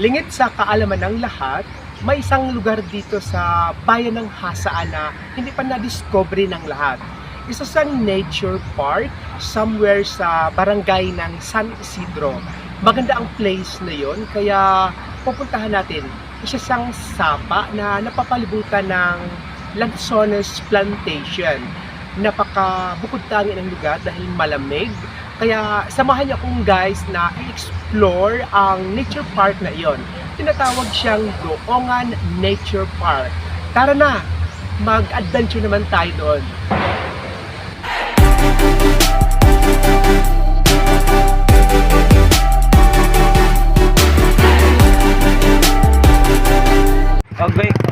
Lingit sa kaalaman ng lahat, may isang lugar dito sa bayan ng Hasaan na hindi pa na-discover ng lahat. Isa sa nature park somewhere sa barangay ng San Isidro. Maganda ang place na yon kaya pupuntahan natin. Isa siyang sapa na napapalibutan ng Lanzones Plantation. Napaka bukod tangi ng lugar dahil malamig. Kaya samahan niyo akong guys na i-explore ang nature park na iyon. Tinatawag siyang Doongan Nature Park. Tara na, mag-adventure naman tayo doon. Okay.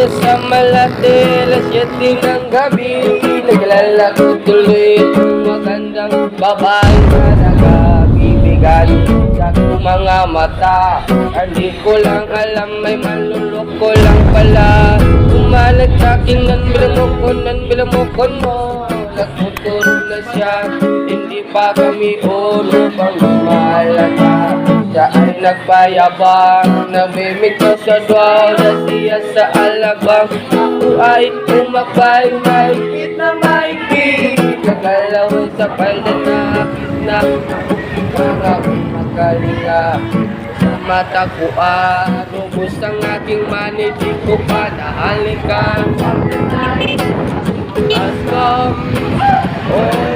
Kanina sa Malate, alas 7 ng gabi Naglalako tuloy ang magandang babae na nagkakibigan Sa mga mata Hindi ko lang alam, may manluloko lang pala. Umalag sa akin ng bilamukon, ng bilamukon mo Nagtuturo na siya, hindi pa kami ulo pang lumalata siya ay nagbayabang Namimik ko sa dwaw na siya sa alabang. Ako ay umabay Mahigpit na mahigpit Nagalawan sa palda na Mga makalinga Sa mata ko ah Rubos ang aking mani Di ko pa nahalikan. Askom Oh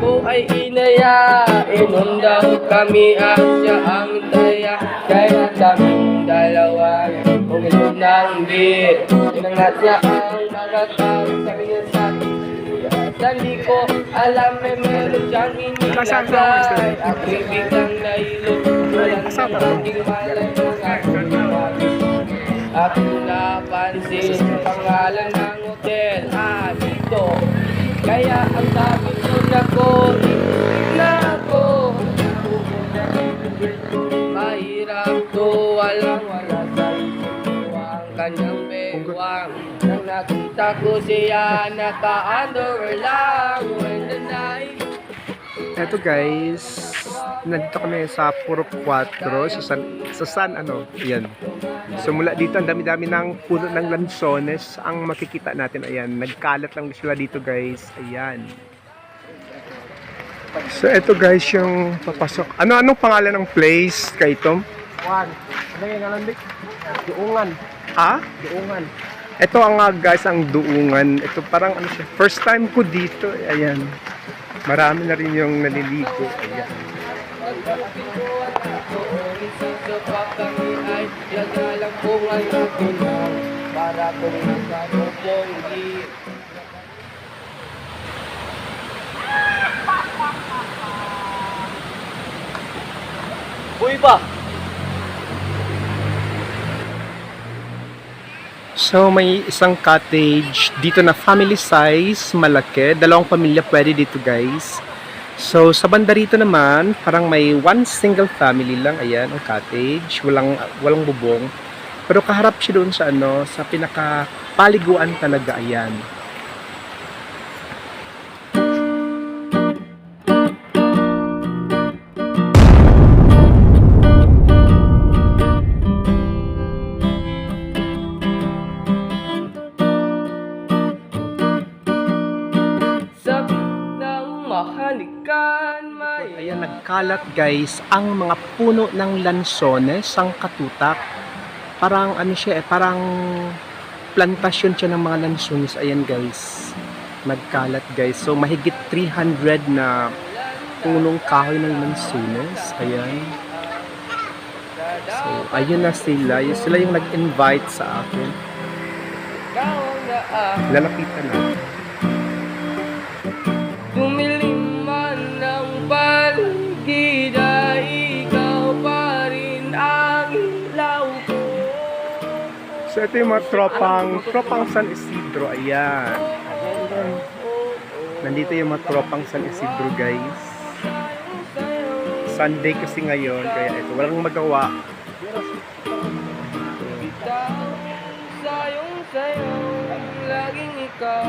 ako ay inaya Inundaw kami at siya ang daya. Kaya kaming dalawa Kung ito ng beer Inangat niya ang mga tao Sabi niya sa Dali ko alam may meron siyang inilagay Ako'y biglang nahilog Walang naging malay aking wagis Ako napansin ang pangalan ng hotel Ah, dito Kaya ang sabi ko na ko Na ako Mahirap to Walang wala sa ko Ang kanyang bewang. Nang nakita ko siya Naka-underwear lang When the night Eto guys, nandito kami sa Puro 4, sa San, sa San ano, yan. So mula dito, ang dami-dami ng puno ng lansones ang makikita natin. Ayan, nagkalat lang sila dito guys. Ayan. So eto guys yung papasok. Ano anong pangalan ng place kay Tom? Juan. Ano yung alamik? Duungan. Ha? Duungan. Ito ang guys ang duungan. Ito parang ano siya. First time ko dito. Ayan. Marami na rin yung naliligo. Ayan. Para kung nagkakuponggi Uy ba? So may isang cottage dito na family size, malaki. Dalawang pamilya pwede dito guys. So sa banda rito naman, parang may one single family lang. Ayan, ang cottage. Walang, walang bubong. Pero kaharap siya doon sa ano, sa pinaka paliguan talaga. Ayan. Ayan, nagkalat guys ang mga puno ng lansones, ang katutak. Parang ano siya eh, parang plantasyon siya ng mga lansones. Ayan guys, nagkalat guys. So mahigit 300 na punong kahoy ng lansones. Ayan. So ayun na sila. Yun Sila yung nag-invite sa akin. Lalapitan na. Ito yung mga tropang, tropang San Isidro. Ayan. Nandito yung mga tropang San Isidro guys. Sunday kasi ngayon, kaya ito, walang magawa. Sayong sayo Laging ikaw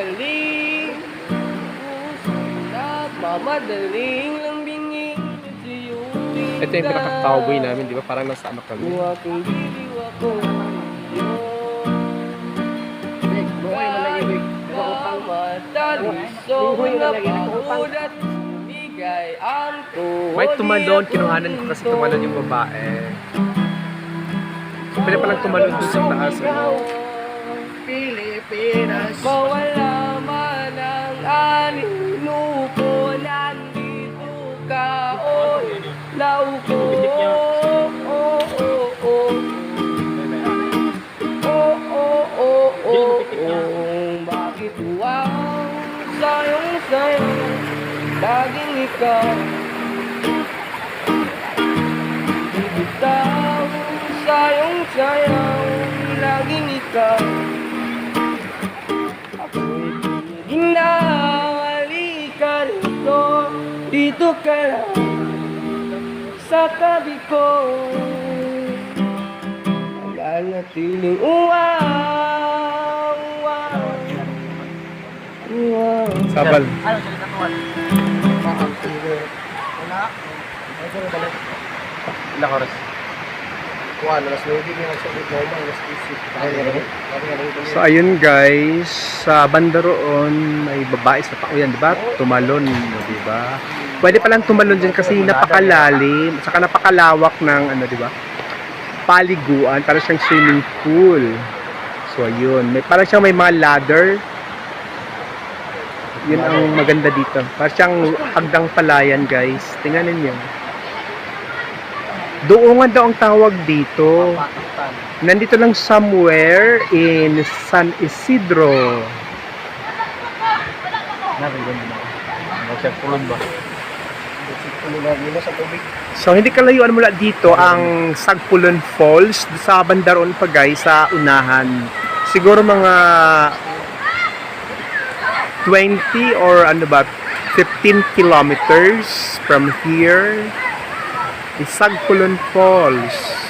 mapagaling Puso Nagmamadaling lambingin sa iyong Ito yung pinaka-cowboy namin, di ba? Parang nasa ano kami. Kung aking diliw ako Buhay mo lang ibig. Ang mataliso na pagod at bigay ang tuhod May tumalon, kinuhanan ko kasi tumalon yung babae. Pwede palang tumalon doon sa taas. eh. Pilipinas. Mawala ikaw Bibitaw Sayong sayaw Laging ikaw. Ako'y ginawali ka rito Dito ka lang Sa tabi ko. Nanatiling uwaw Uwaw Uwaw Sabal. Ano sa Ilang oras? Kuha, alas 9 din yung sagot mo, alas 15. So ayun guys, sa banda roon may babae sa pauyan, di ba? Tumalon, di ba? Pwede palang tumalon dyan kasi napakalalim, saka napakalawak ng ano, di ba? Paliguan, para siyang swimming pool. So ayun, may parang siyang may mga ladder. Yun ang maganda dito. Parang siyang hagdang palayan, guys. Tingnan ninyo. Doongan daw ang tawag dito. Nandito lang somewhere in San Isidro. So hindi kalayuan mula dito ang Sagpulon Falls sa bandaron pa guys sa unahan. Siguro mga 20 or ano ba 15 kilometers from here is Sagpulon Falls.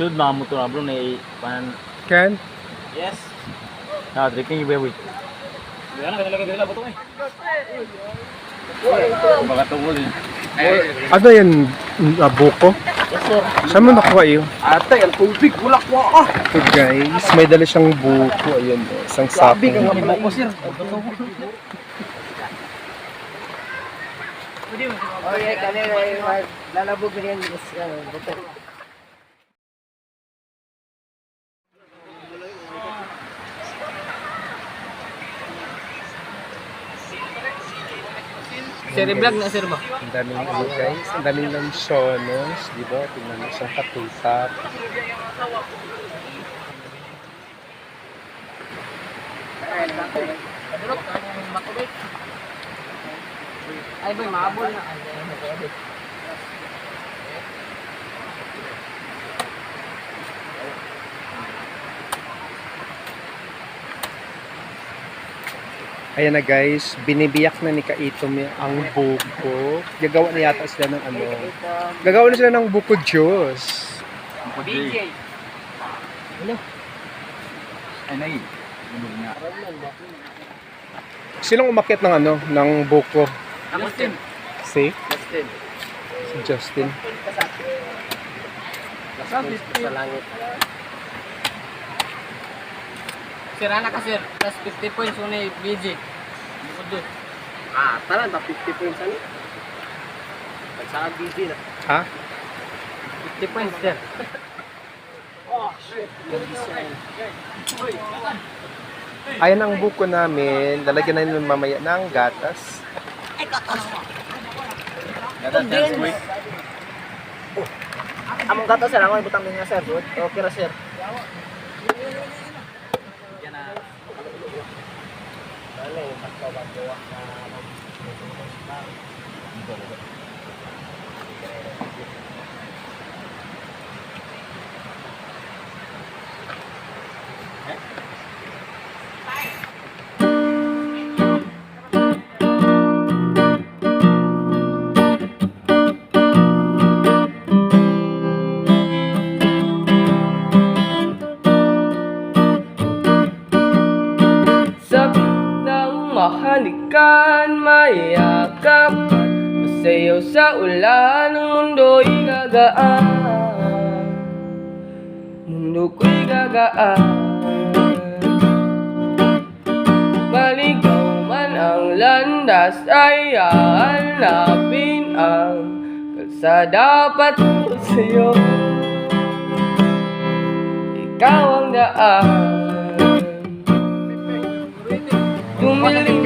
Isud mga motor na bro na pan Ken? Yes. Ah, drinking ibe wait. Yan na talaga dila buto eh. Baka tungol eh. Ano yan? Uh, buko? Yes sir. Saan mo nakuha iyo? Ate, ang tubig wala ko ah. Ito guys, may dala siyang buko. Ayun, isang Sabi ka nga mo sir. Okay, kami lalabog rin yan buto Sir, i-vlog na sir ba? Ang daming ano guys, ang daming lansones, di ba? Tingnan mo isang katultap. Ay boy, maabol na. Ayan na guys, binibiyak na ni Kaitom ang buko. Gagawa na yata sila ng ano. Gagawa na sila ng buko juice. BJ. Ay nay. Sinong umakyat ng ano, ng buko? Justin. Si? Justin. Si Justin. Sa langit. Sir, anak ka sir. Plus 50 points una yung BJ. Bukod doon. Ah, tara, na 50 points ano? Sa BJ na. Ha? 50 points, sir. Ayan ang buko namin. Lalagyan na mamaya ng gatas. Gatas, sir. Among gato sir, ako ibutang din nga sir. Okay ra sir. Sabit mahalikan, mayakap Masayaw sa ulan, ang mundo'y gagaan. Mundo ko'y gagaan. Maligaw man ang landas ay hahanapin ang kalsada patungo sa'yo. Ikaw ang daan. Tumiling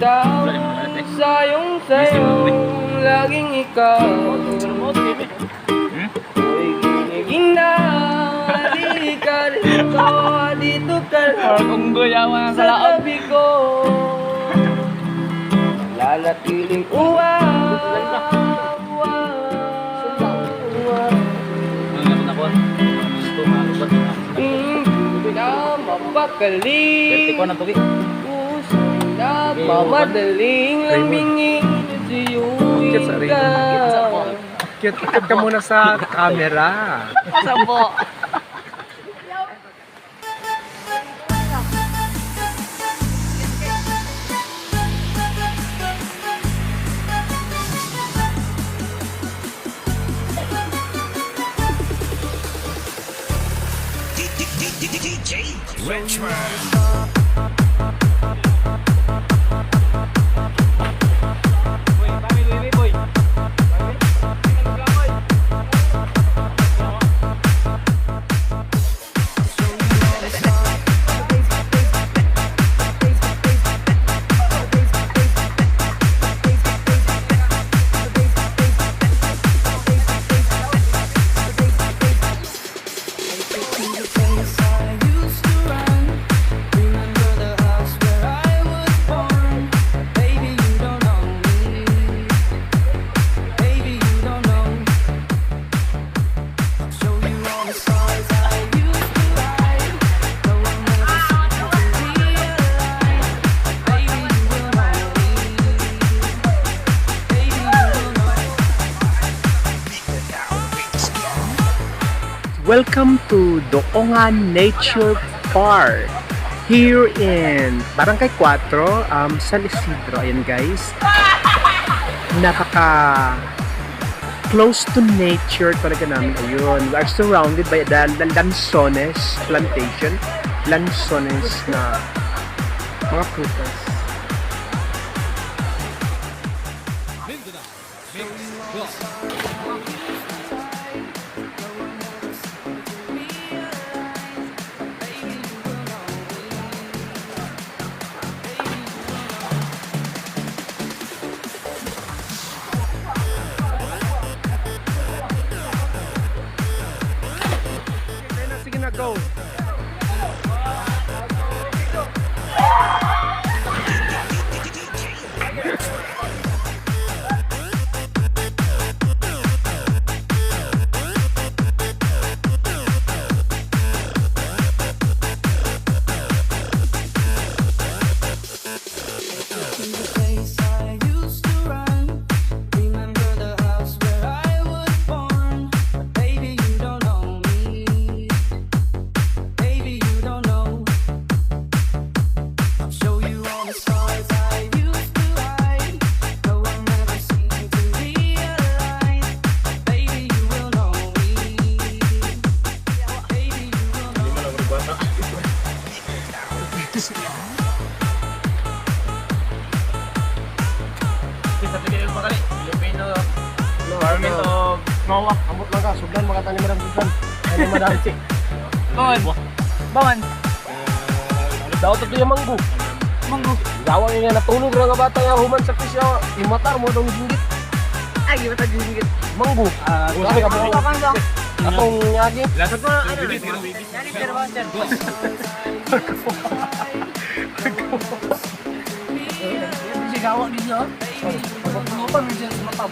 Ibitaw sayong sayo laging ikaw. Uy, ginigin na Halika rito Dito ka lang Sa tabi ko Nanatiling uwang Ang naman mamadaling Bakit sa rin? ikaw Cute, ka muna sa camera. Sampo. Welcome to Doongan Nature Park. Here in Barangay 4, um, San Isidro. Ayan guys. Nakaka close to nature talaga namin. Ayun. We are surrounded by the, Lanzones plantation. Lanzones na mga prutas. Sige Si. Bangon. Bangon. Daw to yung manggo. Manggo. Dawa nga natulog ra nga bata nga human sa pisya. Imatar mo dong ginggit. Ay, iba tayo gigit. Manggo. Ah, Ano ba? ka ba? Atong nyagi. Lasag mo, ano? Yani, ba, sir? Sigawa ninyo. Pagpaglupan mo siya sa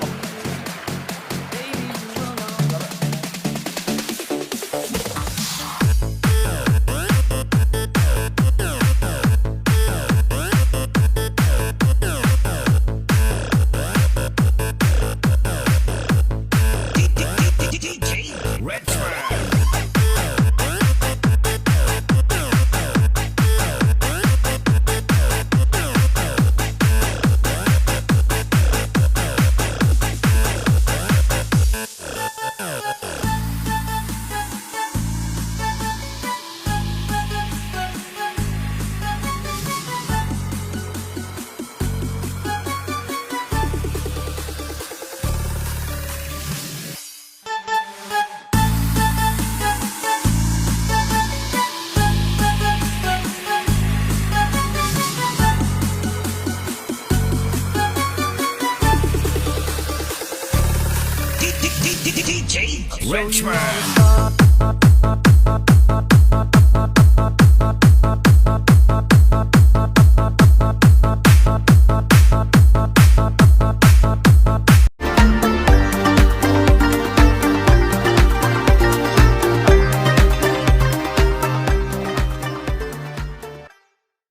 Richmond.